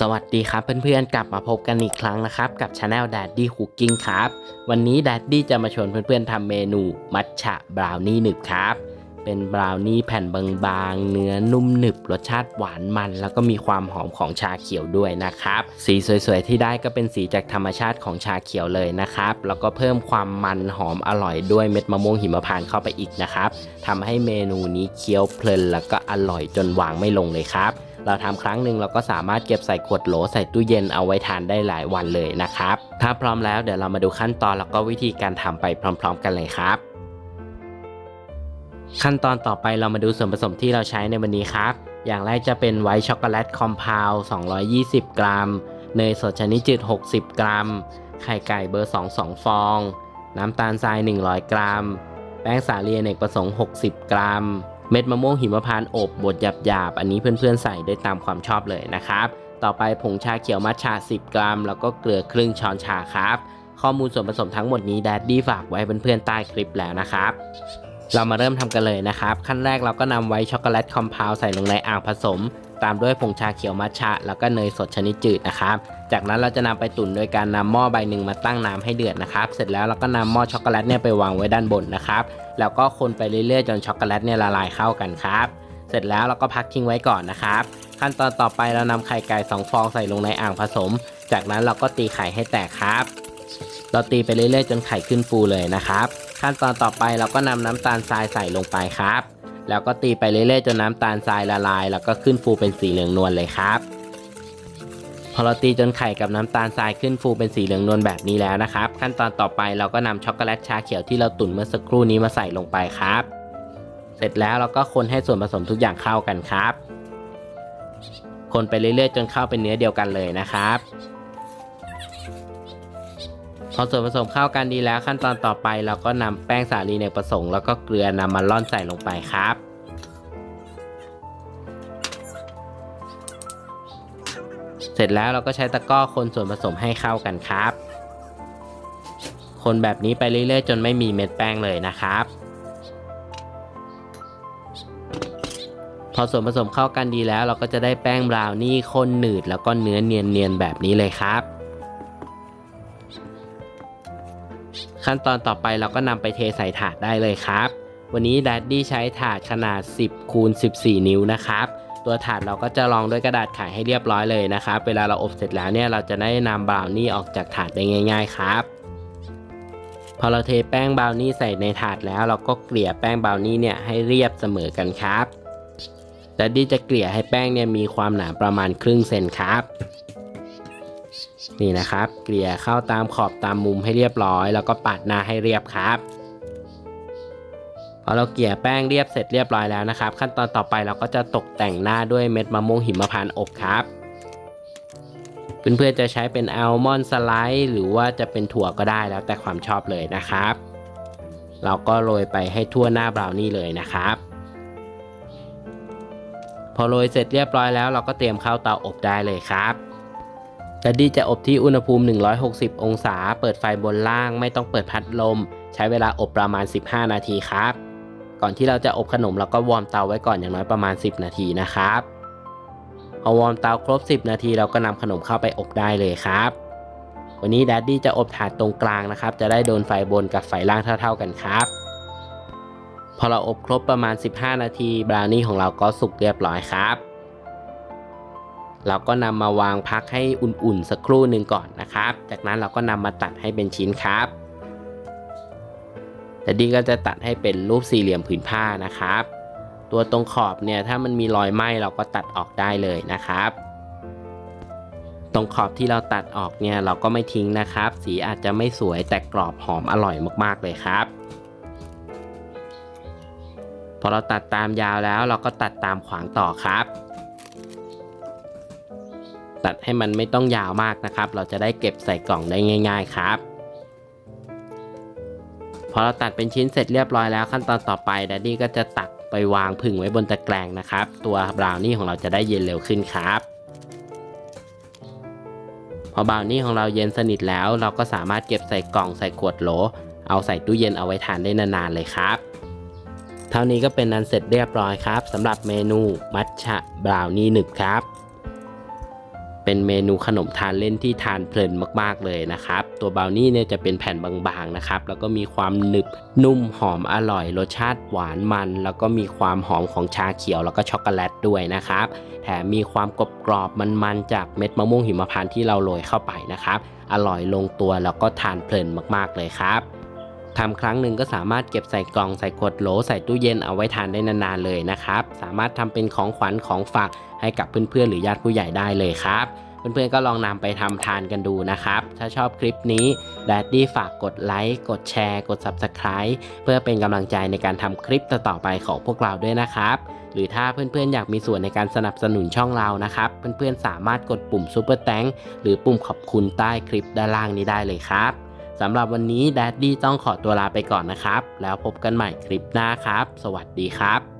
สวัสดีครับเพื่อนๆกลับมาพบกันอีกครั้งนะครับ กับช anel Daddy Cooking ครับ วันนี้ Daddy จะมาชวนเพื่อนๆทำเมนูมัทฉะบราวนี่หนึบครับ เป็นบราวนี่แผ่นบางๆ เนื้อนุ่มหนึบ รสชาติหวานมัน แล้วก็มีความหอมของชาเขียวด้วยนะครับ สีสวยๆ ที่ได้ก็เป็นสีจากธรรมชาติของชาเขียวเลยนะครับ แล้วก็เพิ่มความมันหอมอร่อยด้วยเม็ดมะม่วงหิมพานต์เข้าไปอีกนะครับทำให้เมนูนี้เคี้ยวเพลินแล้วก็อร่อยจนวางไม่ลงเลยครับ เราทำครั้งหนึ่งเราก็สามารถเก็บใส่ขวดโหลใส่ตู้เย็นเอาไว้ทานได้หลายวันเลยนะครับ ถ้าพร้อมแล้วเดี๋ยวเรามาดูขั้นตอนแล้วก็วิธีการทำไปพร้อม ๆ กันเลยครับ ขั้นตอนต่อไปเรามาดูส่วนผสมที่เราใช้ในวันนี้ครับ อย่างแรกจะเป็นไวท์ช็อกโกแลตคอมเพล220 กรัม เนยสดชนิดจืด 60 กรัม ไข่ไก่เบอร์ 2 2 ฟอง น้ำตาลทราย 100 กรัม แป้งสาลีเนกประสงค์ 60 กรัม เม็ดมะม่วงหิมพานต์อบบดหยาบๆ อันนี้เพื่อนๆใส่ได้ตามความชอบเลยนะครับ ต่อไปผงชาเขียวมัทฉะ10 กรัม แล้วก็เกลือครึ่งช้อนชาครับ ข้อมูลส่วนผสมทั้งหมดนี้แดดดี้ฝากไว้เพื่อนๆใต้คลิปแล้วนะครับ เรามาเริ่มทำกันเลยนะครับ ขั้นแรกเราก็นำไว้ช็อกโกแลตคอมเพลใส่ลงในอ่างผสม ตามด้วยผงชาเขียวมัทฉะ แล้วก็เนยสดชนิดจืดนะครับ จากนั้นเราจะนำไปตุ๋นโดยการนำหม้อใบหนึ่งมาตั้งน้ำให้เดือดนะครับ เสร็จแล้วเราก็นำหม้อช็อกโกแลตเนี่ยไปวางไว้ด้านบนนะครับ แล้วก็คนไปเรื่อยๆจนช็อกโกแลตเนี่ยละลายเข้ากันครับ เสร็จแล้วเราก็พักทิ้งไว้ก่อนนะครับ ขั้นตอนต่อไปเรานำไข่ไก่2ฟองใส่ลงในอ่างผสม จากนั้นเราก็ตีไข่ให้แตกครับ เราตีไปเรื่อยๆ จนไข่ขึ้นฟูเลยนะครับ ขั้นตอนต่อไปเราก็นำน้ำตาลทรายใส่ลงไปครับ แล้วก็ตีไปเรื่อยๆจนน้ำตาลทรายละลาย แล้วก็ขึ้นฟูเป็นสีเหลืองนวลเลยครับ พอเราตีจนไข่กับน้ำตาลทรายขึ้นฟูเป็นสีเหลืองนวลแบบนี้แล้วนะครับ ขั้นตอนต่อไปเราก็นำช็อกโกแลตชาเขียวที่เราตุ๋นเมื่อสักครู่นี้มาใส่ลงไปครับ เสร็จแล้วเราก็คนให้ส่วนผสมทุกอย่างเข้ากันครับ คนไปเรื่อยๆ จนเข้าเป็นเนื้อเดียวกันเลยนะครับ พอส่วนผสมเข้ากันดีแล้วขั้นตอนต่อไปเราก็นำแป้งสาลีเนกประสงค์แล้วก็เกลือนำมาร่อนใส่ลงไปครับ เสร็จแล้วเราก็ใช้ตะกร้อคนส่วนผสมให้เข้ากันครับ คนแบบนี้ไปเรื่อยๆ จนไม่มีเม็ดแป้งเลยนะครับพอส่วนผสมเข้ากันดีแล้วเราก็จะได้แป้งบราวนี่ข้นหนืดแล้วก็เนื้อเนียนๆแบบนี้เลยครับ ขั้นตอนต่อไปเราก็นำไปเทใส่ถาดได้เลยครับ วันนี้ดัดดี้ใช้ถาดขนาด 10คูณ14 นิ้วนะครับตัวถาดเราก็จะรองด้วยกระดาษไขให้เรียบร้อยเลยนะครับ เวลาเราอบเสร็จแล้วเนี่ยเราจะได้นำบราวนี่ออกจากถาดได้ง่าย ๆ ครับ พอเราเทแป้งบราวนี่ใส่ในถาดแล้ว เราก็เกลี่ยแป้งบราวนี่เนี่ยให้เรียบเสมอกันครับดัดดี้จะเกลี่ยให้แป้งเนี่ยมีความหนาประมาณครึ่งเซนครับ นี่นะครับ เกลี่ยเข้าตามขอบตามมุมให้เรียบร้อย แล้วก็ปาดหน้าให้เรียบครับพอเราเกลี่ยแป้งเรียบเสร็จเรียบร้อยแล้วนะครับ ขั้นตอนต่อไปเราก็จะตกแต่งหน้าด้วยเม็ดมะม่วงหิมพานต์อบครับเพื่อนๆจะใช้เป็นอัลมอนด์สไลด์หรือว่าจะเป็นถั่วก็ได้แล้วแต่ความชอบเลยนะครับ เราก็โรยไปให้ทั่วหน้าบราวนี่เลยนะครับ พอโรยเสร็จเรียบร้อยแล้วเราก็เตรียมเข้าเตาอบได้เลยครับ ดัดดี้จะอบที่อุณหภูมิ 160 องศา เปิดไฟบนล่าง ไม่ต้องเปิดพัดลม ใช้เวลาอบประมาณ 15 นาทีครับ ก่อนที่เราจะอบขนมเราก็วอร์มเตาไว้ก่อนอย่างน้อยประมาณ 10 นาทีนะครับ พอวอร์มเตาครบ 10 นาทีเราก็นำขนมเข้าไปอบได้เลยครับ วันนี้ดัดดี้จะอบถาดตรงกลางนะครับ จะได้โดนไฟบนกับไฟล่างเท่า ๆกันครับ พอเราอบครบประมาณ 15 นาทีบราวนี่ของเราก็สุกเรียบร้อยครับ เราก็นำมาวางพักให้อุ่นๆสักครู่หนึ่งก่อนนะครับ จากนั้นเราก็นำมาตัดให้เป็นชิ้นครับแต่ดีก็จะตัดให้เป็นรูปสี่เหลี่ยมผืนผ้านะครับ ตัวตรงขอบเนี่ยถ้ามันมีรอยไหม้เราก็ตัดออกได้เลยนะครับ ตรงขอบที่เราตัดออกเนี่ยเราก็ไม่ทิ้งนะครับ สีอาจจะไม่สวยแต่กรอบหอมอร่อยมากๆเลยครับ พอเราตัดตามยาวแล้วเราก็ตัดตามขวางต่อครับ ตัดให้มันไม่ต้องยาวมากนะครับ เราจะได้เก็บใส่กล่องได้ง่าย ๆครับ พอเราตัดเป็นชิ้นเสร็จเรียบร้อยแล้วขั้นตอนต่อไปดัดดี้ก็จะตักไปวางผึ่งไว้บนตะแกรงนะครับ ตัวบราวนี่ของเราจะได้เย็นเร็วขึ้นครับพอบราวนี่ของเราเย็นสนิทแล้ว เราก็สามารถเก็บใส่กล่องใส่ขวดโหล เอาใส่ตู้เย็นเอาไว้ทานได้นานๆเลยครับเท่านี้ก็เป็นนั้นเสร็จเรียบร้อยครับสำหรับเมนูมัทฉะบราวนี่หนึบครับ เป็นเมนูขนมทานเล่นที่ทานเพลินมากๆเลยนะครับ ตัวบราวนี่เนี่ยจะเป็นแผ่นบางๆนะครับ แล้วก็มีความหนึบนุ่มหอมอร่อยรสชาติหวานมัน แล้วก็มีความหอมของชาเขียวแล้วก็ช็อกโกแลตด้วยนะครับ แถมมีความกรอบกรอบๆมันๆจากเม็ดมะม่วงหิมพานต์ที่เราโรยเข้าไปนะครับ อร่อยลงตัวแล้วก็ทานเพลินมากๆเลยครับทำครั้งหนึ่งก็สามารถเก็บใส่กล่องใส่ขวดโหลใส่ตู้เย็นเอาไว้ทานได้นานๆเลยนะครับ สามารถทำเป็นของขวัญของฝาก ให้กับเพื่อนๆหรือญาติผู้ใหญ่ได้เลยครับ เพื่อนๆก็ลองนำไปทำทานกันดูนะครับ ถ้าชอบคลิปนี้แดดดี้ฝากกดไลค์กดแชร์ กด Subscribe เพื่อเป็นกำลังใจในการทำคลิปต่อๆไปของพวกเราด้วยนะครับหรือถ้าเพื่อนๆ อยากมีส่วนในการสนับสนุนช่องเรานะครับ เพื่อนๆ สามารถกดปุ่ม Super Thank หรือปุ่มขอบคุณใต้คลิปด้านล่างนี้ได้เลยครับสำหรับวันนี้แดดดี้ต้องขอตัวลาไปก่อนนะครับ แล้วพบกันใหม่คลิปหน้าครับ สวัสดีครับ